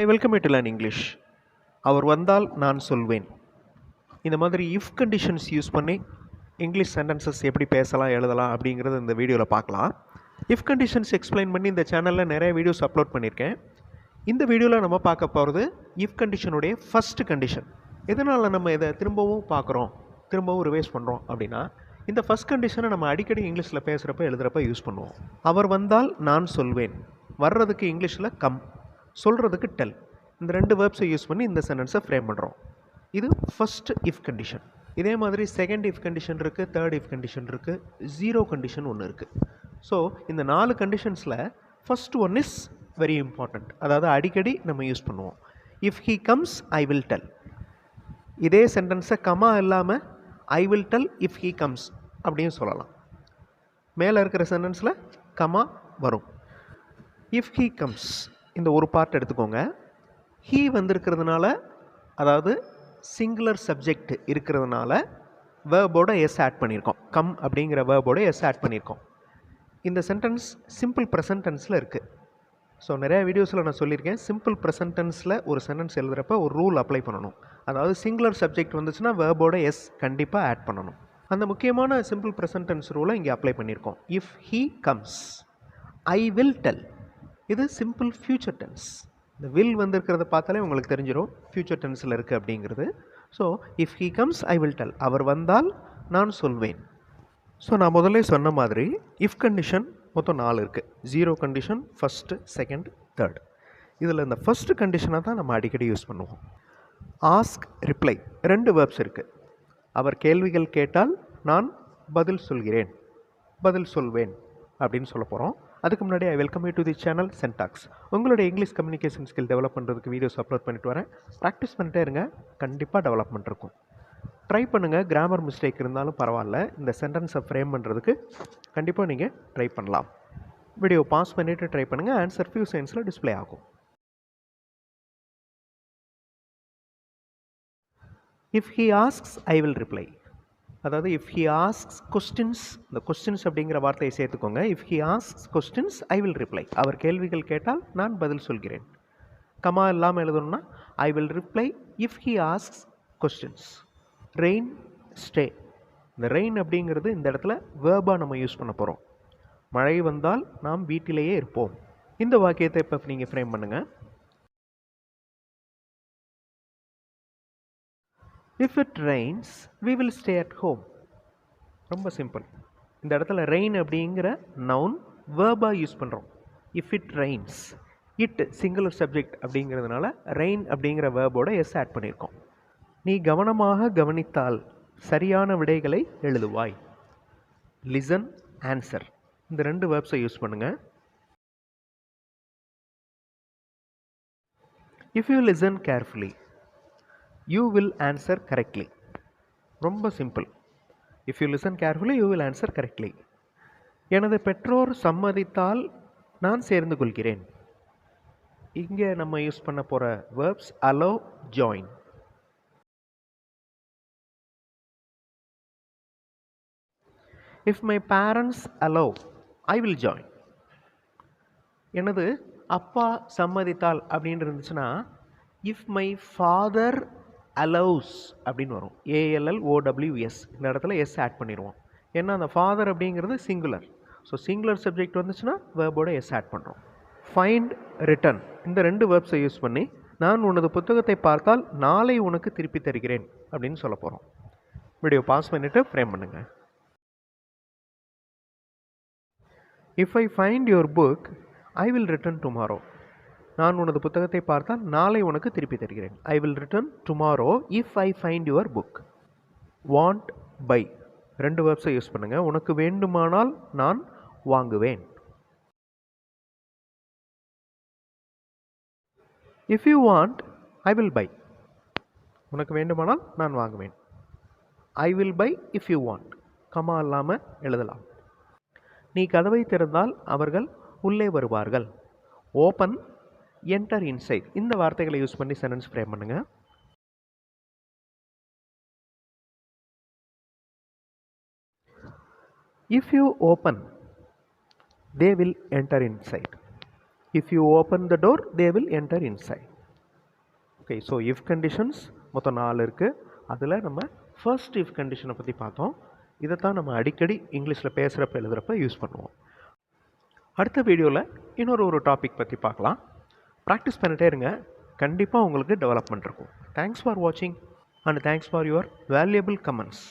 I welcome it learn English அவர் வந்தால் நான் சொல்வேன். இந்த மாதிரி இஃப் கண்டிஷன்ஸ் யூஸ் பண்ணி இங்கிலீஷ் சென்டென்சஸ் எப்படி பேசலாம் எழுதலாம் அப்படிங்கிறத இந்த வீடியோவில் பார்க்கலாம். இஃப் கண்டிஷன்ஸ் எக்ஸ்பிளைன் பண்ணி இந்த சேனலில் நிறைய வீடியோஸ் அப்லோட் பண்ணியிருக்கேன். இந்த வீடியோவில் நம்ம பார்க்க போகிறது இஃப் கண்டிஷனுடைய ஃபஸ்ட்டு கண்டிஷன் எதனால் நம்ம இதை திரும்பவும் பார்க்குறோம் திரும்பவும் ரிவைஸ் பண்ணுறோம் அப்படின்னா இந்த ஃபஸ்ட் கண்டிஷனை நம்ம அடிக்கடி இங்கிலீஷில் பேசுகிறப்ப எழுதுகிறப்ப யூஸ் பண்ணுவோம். அவர் வந்தால் நான் சொல்வேன். வர்றதுக்கு இங்கிலீஷில் கம் சொல்கிறதுக்கு டெல் இந்த ரெண்டு வேர்ப்ஸை யூஸ் பண்ணி இந்த சென்டென்ஸை ஃப்ரேம் பண்ணுறோம் இது ஃபஸ்ட் இஃப் கண்டிஷன் இதே மாதிரி செகண்ட் இஃப் கண்டிஷன் இருக்குது தேர்ட் இஃப் கண்டிஷன் இருக்குது ஜீரோ கண்டிஷன் ஒன்று இருக்குது ஸோ இந்த நாலு கண்டிஷன்ஸில் first one is very important அதாவது அடிக்கடி நம்ம யூஸ் பண்ணுவோம். If he comes I will tell இதே சென்டென்ஸை கமா இல்லாமல் I will tell if he comes அப்படின்னு சொல்லலாம். மேலே இருக்கிற சென்டென்ஸில் கமா வரும். இஃப் ஹீ கம்ஸ் இந்த ஒரு பார்ட் எடுத்துக்கோங்க. ஹீ வந்திருக்கிறதுனால அதாவது சிங்குலர் சப்ஜெக்ட் இருக்கிறதுனால வேர்போட எஸ் ஆட் பண்ணியிருக்கோம். கம் அப்படிங்கிற வேர்போட எஸ் ஆட் பண்ணியிருக்கோம். இந்த சென்டென்ஸ் சிம்பிள் ப்ரெசன்டென்ஸில் இருக்குது ஸோ நிறையா வீடியோஸில் நான் சொல்லியிருக்கேன். சிம்பிள் ப்ரெசன்டென்ஸில் ஒரு சென்டென்ஸ் எழுதுகிறப்ப ஒரு ரூல் அப்ளை பண்ணணும். அதாவது சிங்குலர் சப்ஜெக்ட் வந்துச்சுன்னா வேர்போட எஸ் கண்டிப்பாக ஆட் பண்ணணும். அந்த முக்கியமான சிம்பிள் ப்ரெசன்டென்ஸ் ரூலை இங்கே அப்ளை பண்ணியிருக்கோம். If he comes I will tell இது சிம்பிள் ஃப்யூச்சர் டென்ஸ் இந்த வில் வந்திருக்கிறத பார்த்தாலே உங்களுக்கு தெரிஞ்சிடும் ஃப்யூச்சர் டென்ஸில் இருக்குது அப்படிங்கிறது. So if he comes I will tell அவர் வந்தால் நான் சொல்வேன். ஸோ நான் முதல்ல சொன்ன மாதிரி இஃப் கண்டிஷன் மொத்தம் நாலு இருக்குது zero condition first second third இதில் இந்த ஃபஸ்ட்டு கண்டிஷனை தான் நம்ம அடிக்கடி யூஸ் பண்ணுவோம். ஆஸ்க் ரிப்ளை ரெண்டு வேர்ப்ஸ் இருக்குது அவர் கேள்விகள் கேட்டால் நான் பதில் சொல்கிறேன். பதில் சொல்வேன் அப்படின்னு சொல்ல போகிறோம் அதுக்கு முன்னாடி I welcome you to the channel சென்டாக்ஸ் உங்களுடைய இங்கிலீஷ் கம்யூனிகேஷன் ஸ்கில் டெவலப் பண்ணுறதுக்கு வீடியோஸ் அப்லோட் பண்ணிட்டு வரேன். ப்ராக்டிஸ் பண்ணிட்டே இருங்க. கண்டிப்பாக டெவலப்மெண்ட் இருக்கும். ட்ரை பண்ணுங்கள் கிராமர் மிஸ்டேக் இருந்தாலும் பரவாயில்ல. இந்த சென்டென்ஸை ஃப்ரேம் பண்ணுறதுக்கு கண்டிப்பாக நீங்கள் ட்ரை பண்ணலாம். வீடியோ பாஸ் பண்ணிவிட்டு ட்ரை பண்ணுங்கள் ஆன்சர் ஃபியூ சயின்ஸில் டிஸ்ப்ளே ஆகும். If he asks I will reply அதாவது இஃப் ஹி ஆஸ்க்ஸ் கொஸ்டின்ஸ் இந்த கொஸ்டின்ஸ் அப்படிங்கிற வார்த்தையை சேர்த்துக்கோங்க. If he asks questions I will reply அவர் கேள்விகள் கேட்டால் நான் பதில் சொல்கிறேன். கமா இல்லாமல் எழுதணும்னா I will reply if he asks questions rain stay இந்த ரெயின் அப்படிங்கிறது இந்த இடத்துல வேர்பாக நம்ம யூஸ் பண்ண போகிறோம் மழை வந்தால் நாம் வீட்டிலேயே இருப்போம். இந்த வாக்கியத்தை இப்போ நீங்கள் ஃப்ரேம் பண்ணுங்கள் if it rains we will stay at home ரொம்ப சிம்பிள் இந்த இடத்துல ரெயின் அப்படிங்கிற நவுன் வேர்பாக யூஸ் பண்ணுறோம் if it rains it singular subject அப்படிங்கிறதுனால ரெயின் அப்படிங்கிற வேர்போட எஸ் ஆட் பண்ணியிருக்கோம். நீ கவனமாக கவனித்தால் சரியான விடைகளை எழுதுவாய். லிசன் ஆன்சர் இந்த ரெண்டு வேர்ப்ஸை யூஸ் பண்ணுங்கள் if you listen carefully you will answer correctly ரொம்ப simple if you listen carefully you will answer correctly எனது பெற்றோர் சம்மதித்தால் நான் சேர்ந்து கொள்கிறேன். இங்கே நம்ம யூஸ் பண்ண போகிற verbs allow join if my parents allow I will join எனது அப்பா சம்மதித்தால் அப்படின்னு இருந்துச்சுன்னா இஃப் மை ஃபாதர் அலௌஸ் அப்படின்னு வரும். ஏஎல்எல் ஓடபிள்யூஎஸ் இந்த இடத்துல எஸ் ஆட் பண்ணிடுவோம். ஏன்னா அந்த ஃபாதர் அப்படிங்கிறது சிங்குலர் ஸோ சிங்குலர் சப்ஜெக்ட் வந்துச்சுன்னா வேர்போட எஸ் ஆட் பண்ணுறோம் ஃபைண்ட் ரிட்டர்ன் இந்த ரெண்டு வேர்ப்ஸை யூஸ் பண்ணி நான் உனது புத்தகத்தை பார்த்தால் நாளை உனக்கு திருப்பி தருகிறேன் அப்படின்னு சொல்ல போகிறோம் வீடியோ பாஸ் பண்ணிவிட்டு ஃப்ரேம் பண்ணுங்கள் if I find your book I will return tomorrow நான் உனது புத்தகத்தை பார்த்தால் நாளை உனக்கு திருப்பி தருகிறேன். I will return tomorrow if I find your book want buy ரெண்டு வேர்ப்ஸை யூஸ் பண்ணுங்கள் உனக்கு வேண்டுமானால் நான் வாங்குவேன். If you want I will buy உனக்கு வேண்டுமானால் நான் வாங்குவேன். I will buy if you want comma இல்லாமல் எழுதலாம். நீ கதவை திறந்தால் அவர்கள் உள்ளே வருவார்கள். ஓப்பன் என்டர் இன்சைட் இந்த வார்த்தைகளை யூஸ் பண்ணி சென்டென்ஸ் ஃப்ரேம் பண்ணுங்கள் if you open they will enter inside if you open the door they will enter inside okay so if conditions மொத்தம் நாலு இருக்குது அதில் நம்ம ஃபர்ஸ்ட் இஃப் கண்டிஷனை பற்றி பார்த்தோம். இதை தான் நம்ம அடிக்கடி இங்கிலீஷில் பேசுகிறப்ப எழுதுகிறப்ப யூஸ் பண்ணுவோம். அடுத்த வீடியோவில் இன்னொரு ஒரு டாபிக் பற்றி பார்க்கலாம். ப்ராக்டிஸ் பண்ணிட்டே இருங்க. கண்டிப்பாக உங்களுக்கு டெவலப்மெண்ட் இருக்கும். தேங்க்ஸ் ஃபார் வாட்சிங் and thanks for your valuable comments